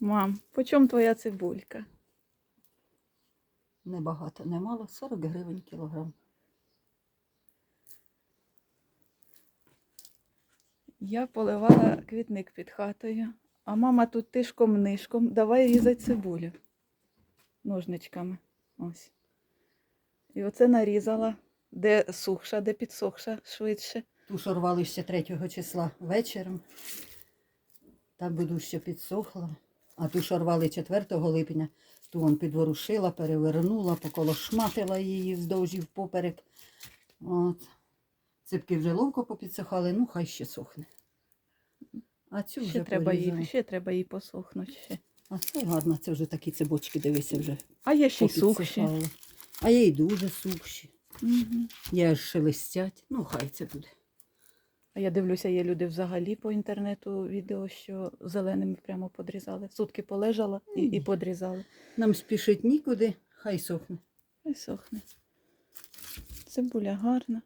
Мам, по чому твоя цибулька? Небагато, немало, 40 гривень кілограм. Я поливала квітник під хатою, а мама тут тишком-нишком. Давай різати цибулю ножничками. Ось. І оце нарізала, де сухша, де підсохша швидше. Ту що рвали ще 3 числа вечором. Та буду ще підсохла. А ту що рвали 4 липня, ту он підворушила, перевернула, поколошматила її вздовж і впоперек. От. Ципки вже ловко попідсохали, ну хай ще сохне. А цю Ще вже треба, її, ще треба їй посохнути. Ще. А це гарно, це вже такі цибочки, дивися, вже А є ще й сухші. А є й дуже сухші. Угу. Є аж шелестять. Ну, хай це буде. Я дивлюся, є люди взагалі по інтернету відео, що зеленими прямо подрізали. Сутки полежала і, і подрізали. Нам спішить нікуди, хай сохне. І сохне. Цибуля гарна.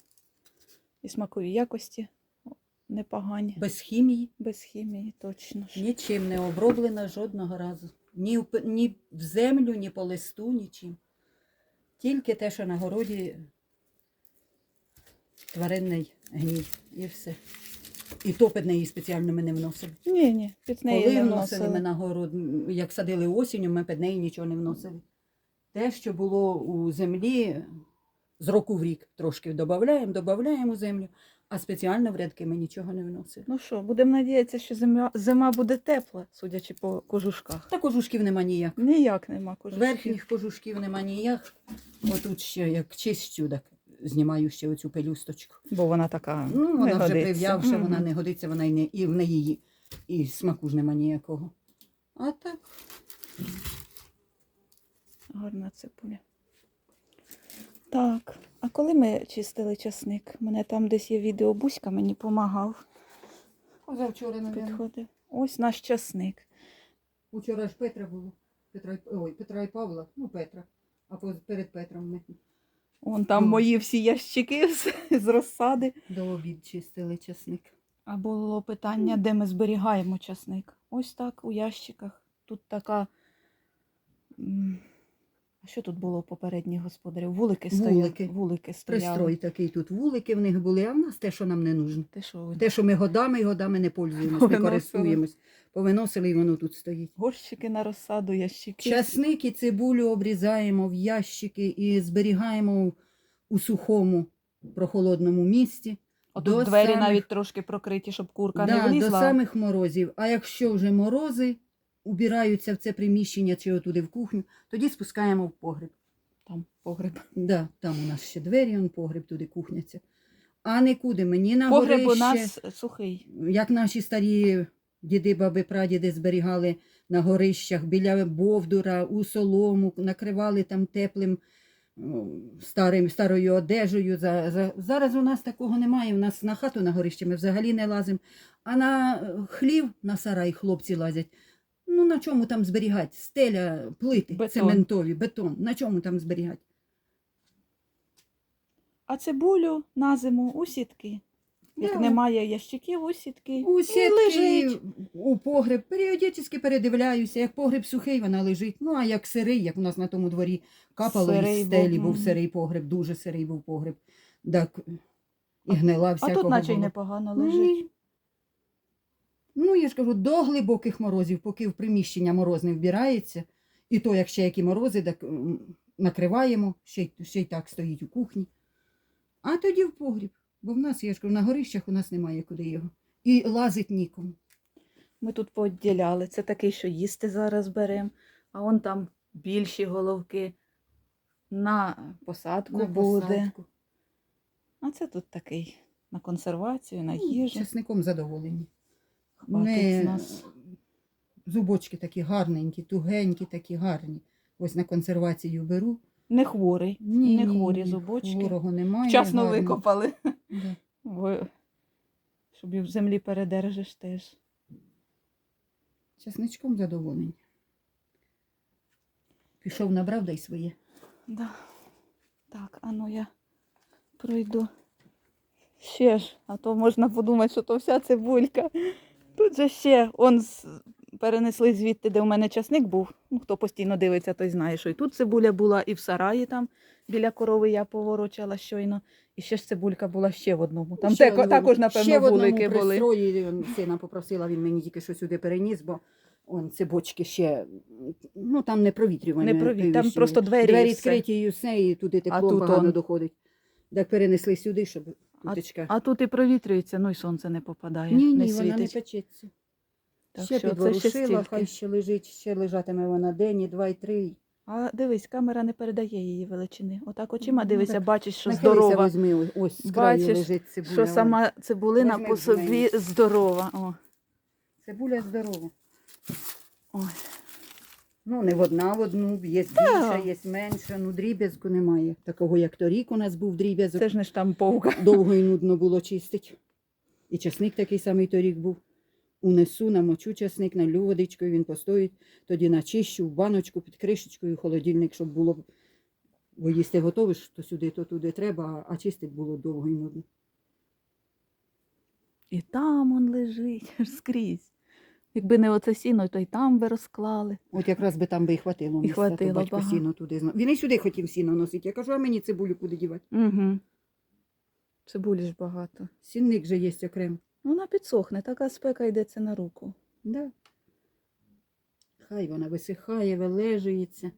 І смакові якості непогані. Без хімії, Без хімії, точно. ж. нічим не оброблена жодного разу. Ні в, ні в землю, ні по листу, нічим. Тільки те, що на городі тваринний гній і все. І то під неї спеціально ми не вносили. Ні, ні, під неї Коли не вносили ми на город, як садили осінню, ми під неї нічого не вносили. Те, що було у землі, з року в рік трошки додаємо, додаємо у землю, а спеціально в рядки ми нічого не вносили. Ну що, будемо надіятися, що зима, зима буде тепла, судячи по кожушках. Та кожушків нема ніяк. Ніяк нема кожушків. Верхніх кожушків нема ніяк. Отут ще як чистю, так знімаю ще оцю пелюсточку. Бо вона така. Ну, не вона вже годиться. вона не годиться, вона і, не, і в неї і смаку ж нема ніякого. А так, Гарна цибуля. Так, а коли ми чистили часник? Мене там десь є відео Буська мені допомагав. мабуть. Підходив. Ось наш часник. Учора ж Петра було. Петра, ой, Петра і Павла, ну Петра. А перед Петром ми Вон там Ну. мої всі ящики з, з розсади. до обід чистили часник. А було питання, де ми зберігаємо часник. Ось так, у ящиках. Тут така. А що тут було у попередніх господарів? Вулики стояли. Вулики. Вулики стояли. Пристрой такий тут вулики в них були, а в нас те, що нам не нужно. Ти що? Те, що ми годами і годами не пользуємось, не користуємось. Повиносили і воно тут стоїть. Горщики на розсаду, ящики. Часник і цибулю обрізаємо в ящики і зберігаємо у сухому прохолодному місці. Отут до двері самих- навіть трошки прокриті, щоб курка Да, не до самих морозів. А якщо вже морози убираються в це приміщення чи отуди в кухню, тоді спускаємо в погреб. Там погреб. Да, там у нас ще двері, он погреб, туди кухняться. А нікуди мені на Погреб у нас сухий. як наші старі діди, баби, прадіди зберігали на горищах біля бовдура, у солому, накривали там теплим старим, старою одежею. За, за, зараз у нас такого немає. У нас на хату на горище ми взагалі не лазимо. А на е, хлів, на сарай хлопці лазять. Ну на чому там зберігати? Стеля, плити, Бетон. цементові, бетон. На чому там зберігати? А цибулю на зиму у сітки. Як Да. немає ящиків, у сітки. У І сітки, лежить. у погреб. Періодично передивляюся. Як погреб сухий, вона лежить. Ну, а як сирий, як у нас на тому дворі капало Сирий із стелі, був, був мгм. сирий погреб, дуже сирий був погреб. Так, і гнила А всякого тут наче й було. непогано лежить. ні. Ну, я ж кажу, до глибоких морозів, поки в приміщення мороз не вбирається, і то, як ще які морози, так накриваємо, ще, й- ще й так стоїть у кухні. А тоді в погріб. Бо в нас, я ж кажу, на горищах у нас немає куди його. І лазить нікому. Ми тут поділяли. Це такий, що їсти зараз беремо, а он там більші головки на посадку На буде. посадку. А це тут такий на консервацію, на Ну, їжу. Часником задоволені. Не... нас. Зубочки такі гарненькі, тугенькі, такі гарні. Ось на консервацію беру. Не хворий, Ні, не хворі ні, зубочки. Хворого немає. Вчасно гарні. викопали. Да. Бо, щоб в землі передержиш теж. Часничком задоволені. Пішов, набрав дай своє. Да. Так, а ну я пройду. Ще ж, а то можна подумати, що то вся цибулька. Тут же ще он перенесли звідти, де у мене часник був. Ну, хто постійно дивиться, той знає, що і тут цибуля була, і в сараї там біля корови я поворочала щойно. І ще ж цибулька була ще в одному. Там Ще одному- також, напевно, ще в одному вулики були. пристрої, сина попросила, він мені тільки що сюди переніс, бо он, ці бочки ще, ну там не провітрювання. Не прові- там просто двері Двері відкриті і все, і туди тепло погано он. доходить. Так перенесли сюди, щоб тутечка. А тут і провітрюється, ну і сонце не попадає, ні, не ні, вона не печеться. Так ще що підворушила, хай ще лежить, ще лежатиме вона день, і два, і три. А дивись, камера не передає її величини. Отак очима Ну, дивися, так бачиш, що Нахилися, здорова. візьми, ось- ось з краю Бачиш, лежить цибуля. Що сама цибулина Возьми по собі здорова. О. Цибуля здорова. Ой. Ну, не в одна в одну, є більша, є менша, ну дріб'язку немає. Такого, як торік у нас був дріб'язок. Це ж не штамповка. Довго і нудно було чистити. І часник такий самий торік був. Унесу, намочу часник, налю водичкою, він постоїть, тоді начищу в баночку під кришечкою, холодильник, щоб було. Бо їсти готовиш, то сюди, то туди треба, а чистити було довго і нудно. І там он лежить аж скрізь. Якби не оце сіно, то й там би розклали. От якраз би там би і хватило. І місця, то батько багато. сіно туди Він і сюди хотів сіно носити. Я кажу, а мені цибулю куди дівати? Угу. Цибулі ж багато. Сінник же є окремо. Вона підсохне, така спека йдеться на руку. Да. Хай вона висихає, вилежується.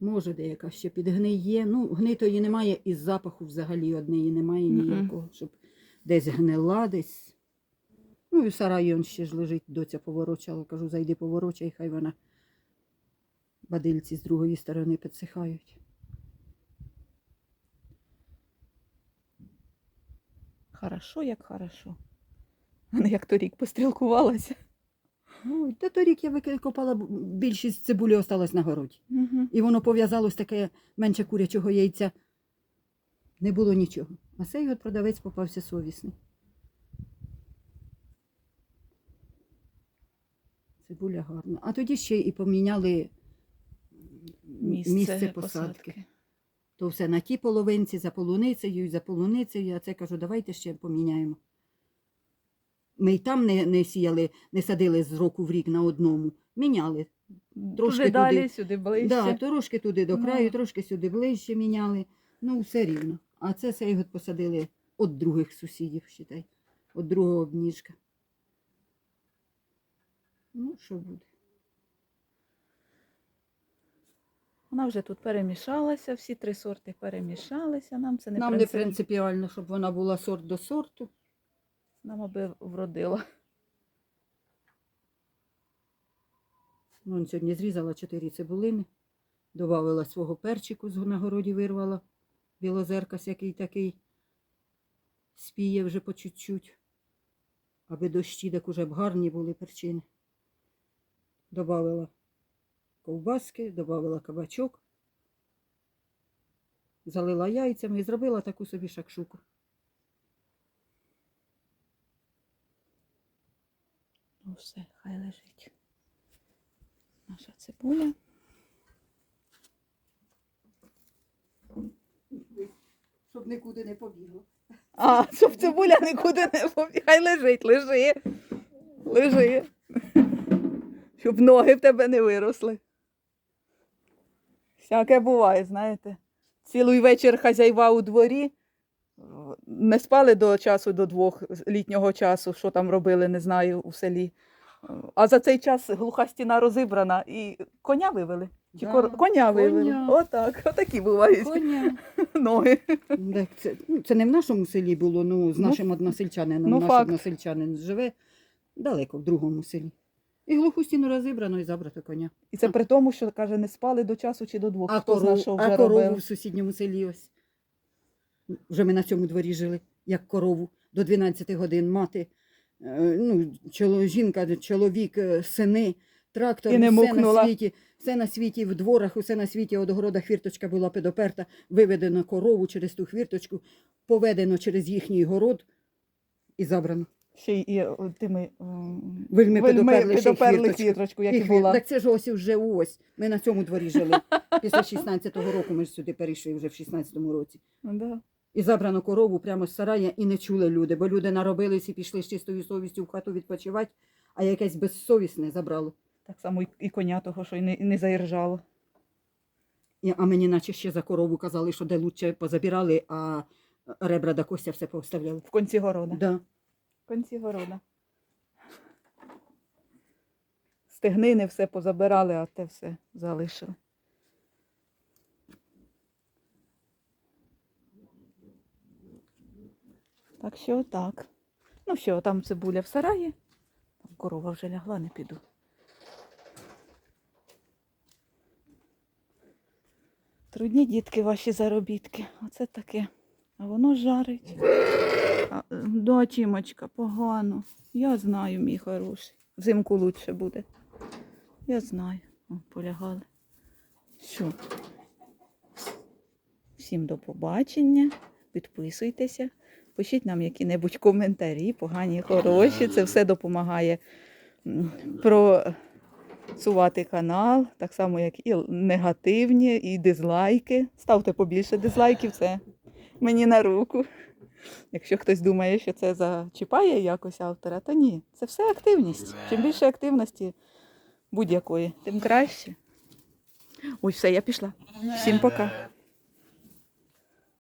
Може, деяка ще підгниє. Ну, гнитої немає і запаху взагалі однієї немає ніякого, щоб десь гнила, десь. Ну і в сараї он ще ж лежить, доця поворочала. Кажу, зайди поворочай, хай вона бадильці з другої сторони підсихають. Хорошо, як хорошо. А не як торік пострілкувалася. Ну, та торік я викопала, більшість цибулі осталась на городі. Угу. І воно пов'язалось таке менше курячого яйця. Не було нічого. А цей от продавець попався совісний. Цибуля гарна. А тоді ще і поміняли Місце, місце, посадки. То все на тій половинці, за полуницею, за полуницею. А це кажу, давайте ще поміняємо. Ми й там не, не сіяли, не садили з року в рік на одному. Міняли. Трошки туди. далі, сюди ближче. Да, трошки туди до Ну. краю, трошки сюди ближче міняли. Ну, все рівно. А це цей год посадили від других сусідів, считай. Від другого обніжка. Ну, що буде? Вона вже тут перемішалася, всі три сорти перемішалися. Нам це не Нам не принцип- принципіально, щоб вона була сорт до сорту. Нам аби вродила. Ну, он сьогодні зрізала чотири цибулини, додавала свого перчику, з на городі вирвала. Білозеркас який такий спіє вже по чуть-чуть. Аби дощі так уже б гарні були перчини. Добавила ковбаски, додавала кабачок, залила яйцями і зробила таку собі шакшуку. Ну все, хай лежить. Наша цибуля. Щоб нікуди не побігло. А, щоб цибуля нікуди не побіг. Хай лежить, лежи. Лежи. Щоб ноги в тебе не виросли. Всяке буває, знаєте. Цілий вечір хазяйва у дворі. Не спали до часу, до двох літнього часу, що там робили, не знаю, у селі. А за цей час глуха стіна розібрана і коня вивели. Чи Да, кор... Коня вивели. Отак, отакі бувають Коня. ноги. Так, це, ну, це не в нашому селі було, ну, з Ну, нашим односельчанином. ну, Наш факт. односельчанин живе далеко в другому селі. І глуху стіну розібрано і забрато коня. І це при тому, що каже, не спали до часу чи до двох. А, Хто зна, коров, що а корову робив. в сусідньому селі ось. Вже ми на цьому дворі жили, як корову до 12 годин мати, е, ну, чоло, жінка, чоловік, е, сини, трактор, І не все мукнула. на світі, все на світі, в дворах, усе на світі, від огорода хвірточка була підоперта, виведено корову через ту хвірточку, поведено через їхній город і забрано. Ще й і о, тими м, Вельми підоперли хвірточку, як і була. Так це ж ось вже ось. Ми на цьому дворі жили. Після 16-го року ми ж сюди перейшли вже в 16-му році. Да. І забрано корову прямо з сарая, і не чули люди, бо люди наробились і пішли з чистою совістю в хату відпочивати, а якесь безсовісне забрало. Так само і- коня того, що й не, і не заіржало. І- А мені наче ще за корову казали, що де лучше позабирали, а ребра до костя все повставляли. В кінці города. Да. В кінці города. Стегнини все позабирали, а те все залишили. Так що так. Ну що, там цибуля в сараї. Там корова вже лягла, не піду. Трудні дітки ваші заробітки. Оце таке. А воно жарить. А, Да, Тімочка, погано. Я знаю, мій хороший. Взимку лучше буде. Я знаю. О, полягали. Що? Всім до побачення. Підписуйтеся. Пишіть нам які-небудь коментарі, погані, хороші. Це все допомагає просувати канал, так само, як і негативні, і дизлайки. Ставте побільше дизлайків, це мені на руку. Якщо хтось думає, що це зачіпає якось автора, то ні. Це все активність. Чим більше активності будь-якої, тим краще. Ой, все, я пішла. Всім пока.